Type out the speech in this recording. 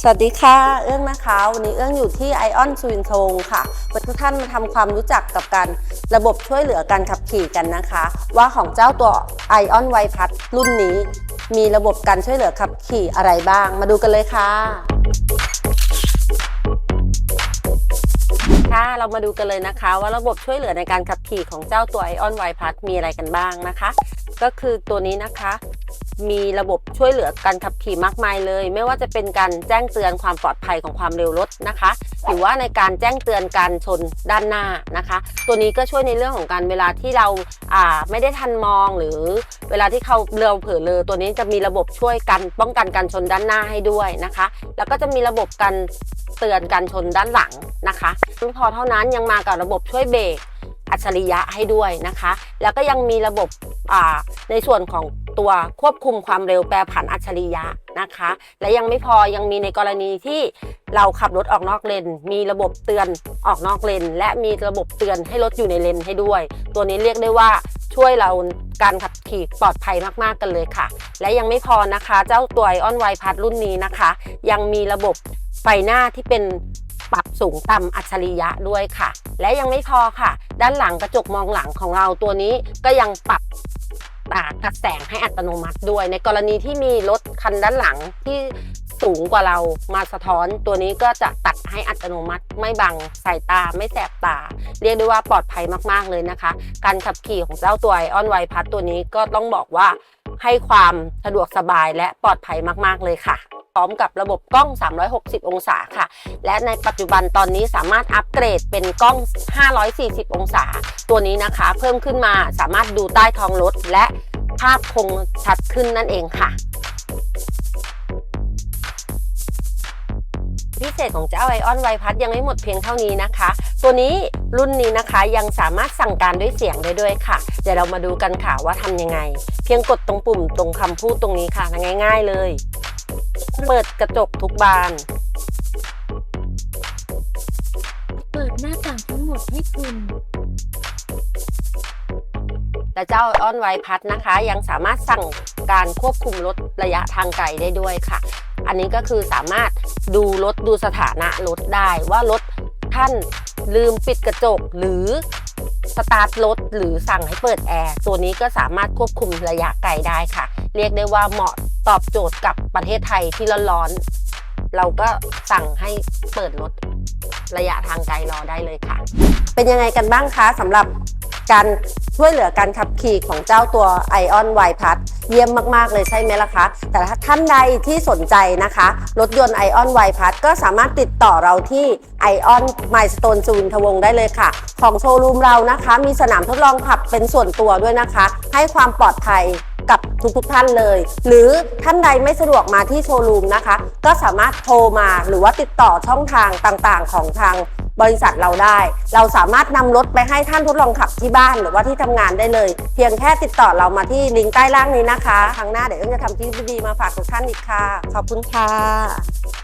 สวัสดีค่ะ เอื้องนะคะ วันนี้เอื้องอยู่ที่ไอออนสวินทงค่ะวันทุกท่านมาทำความรู้จักกับการระบบช่วยเหลือการขับขี่กันนะคะ ว่าของเจ้าตัวไอออนไวพัดรุ่นนี้ มีระบบการช่วยเหลือขับขี่อะไรบ้าง มาดูกันเลยค่ะค่ะเรามาดูกันเลยนะคะ ว่าระบบช่วยเหลือในการขับขี่ของเจ้าตัว Ion y p a s มีอะไรกันบ้างนะคะ ก็คือตัวนี้นะคะ มีระบบช่วยเหลือการขับขี่มากมายเลย ไม่ว่าจะเป็นการแจ้งเตือนความปลอดภัยของความเร็วรถนะคะ หรือว่าในการแจ้งเตือนการชนด้านหน้านะคะ ตัวนี้ก็ช่วยในเรื่องของการเวลาที่เราอ่าไม่ได้ทันมองหรือเวลาที่เขาเร็วเผลอเลอตัวนี้จะมีระบบช่วยกันป้องกันการชนด้านหน้าให้ด้วยนะคะ แล้วก็จะมีระบบการเตือนการชนด้านหลังนะคะไม่พอเท่านั้นยังมากับระบบช่วยเบรกอัจฉริยะให้ด้วยนะคะ แล้วก็ยังมีระบบ ในส่วนของตัวควบคุมความเร็วแปรผันอัจฉริยะนะคะ และยังไม่พอยังมีในกรณีที่เราขับรถออกนอกเลน มีระบบเตือนออกนอกเลน และมีระบบเตือนให้รถอยู่ในเลนให้ด้วย ตัวนี้เรียกได้ว่าช่วยเราการขับขี่ปลอดภัยมากๆกันเลยค่ะ และยังไม่พอนะคะ เจ้าตัวไอออนไวพัดรุ่นนี้นะคะ ยังมีระบบไฟหน้าที่เป็นปรับสูงต่ำอัจฉริยะด้วยค่ะ และยังไม่พอค่ะ ด้านหลังกระจกมองหลังของเราตัวนี้ก็ยังปรับ ต่ากระแสงให้อัตโนมัติด้วย ในกรณีที่มีรถคันด้านหลังที่สูงกว่าเรามาสะท้อนตัวนี้ก็จะตัดให้อัตโนมัติ ไม่บังสายตาไม่แสบตา เรียกได้ว่าปลอดภัยมากๆเลยนะคะ การขับขี่ของเจ้าตัวไอออนไวพัทตัวนี้ก็ต้องบอกว่าให้ความสะดวกสบายและปลอดภัยมากๆเลยค่ะ ร้อมกับระบบกล้อง 360 องศาค่ะ และในปัจจุบันตอนนี้สามารถอัปเกรดเป็นกล้อง 540 องศา ตัวนี้นะคะ เพิ่มขึ้นมาสามารถดูใต้ท้องรถและภาพคงชัดขึ้นนั่นเองค่ะพิเศษของเจ้าไอออนไวพัดยังไม่หมดเพียงเท่านี้นะคะ ตัวนี้รุ่นนี้นะคะยังสามารถสั่งการด้วยเสียงได้ด้วยค่ะ เดี๋ยวเรามาดูกันค่ะว่าทำยังไง เพียงกดตรงปุ่มตรงคำพูดตรงนี้ค่ะง่าย ๆ เลย เปิดกระจกทุกบาน เปิดหน้าต่างทั้งหมดให้คุณ และเจ้าออนไวพัดนะคะ ยังสามารถสั่งการควบคุมรถระยะทางไกลได้ด้วยค่ะ อันนี้ก็คือสามารถดูรถดูสถานะรถได้ว่ารถท่านลืมปิดกระจกหรือสตาร์ทรถหรือสั่งให้เปิดแอร์ตัวนี้ก็สามารถควบคุมระยะไกลได้ค่ะ เรียกได้ว่าเหมาะ ตอบโจทย์กับประเทศไทยที่ร้อนๆเราก็สั่งให้เปิดรถระยะทางไกลรอได้เลยค่ะ เป็นยังไงกันบ้างคะสำหรับการช่วยเหลือการขับขี่ของเจ้าตัว Ion y p a s เยี่ยมมาก ๆ เลยใช่ไหมล่ะคะ แต่ถ้าท่านใดที่สนใจนะคะ รถยนต์ Ion y p a s ก็สามารถติดต่อเราที่ Ion Milestone สุวินทวงได้เลยค่ะ ของโชว์รูมเรานะคะ มีสนามทดลองขับเป็นส่วนตัวด้วยนะคะ ให้ความปลอดภัย กับทุกทุกท่านเลย หรือท่านใดไม่สะดวกมาที่โชว์รูมนะคะ ก็สามารถโทรมาหรือว่าติดต่อช่องทางต่างๆ ของทางบริษัทเราได้ เราสามารถนำรถไปให้ท่านทดลองขับที่บ้านหรือว่าที่ทำงานได้เลย เพียงแค่ติดต่อเรามาที่ลิงก์ใต้ล่างนี้นะคะ ครั้งหน้าเดี๋ยวเอิ้งจะทำคลิปดีๆมาฝากทุกท่านอีกค่ะ ขอบคุณค่ะ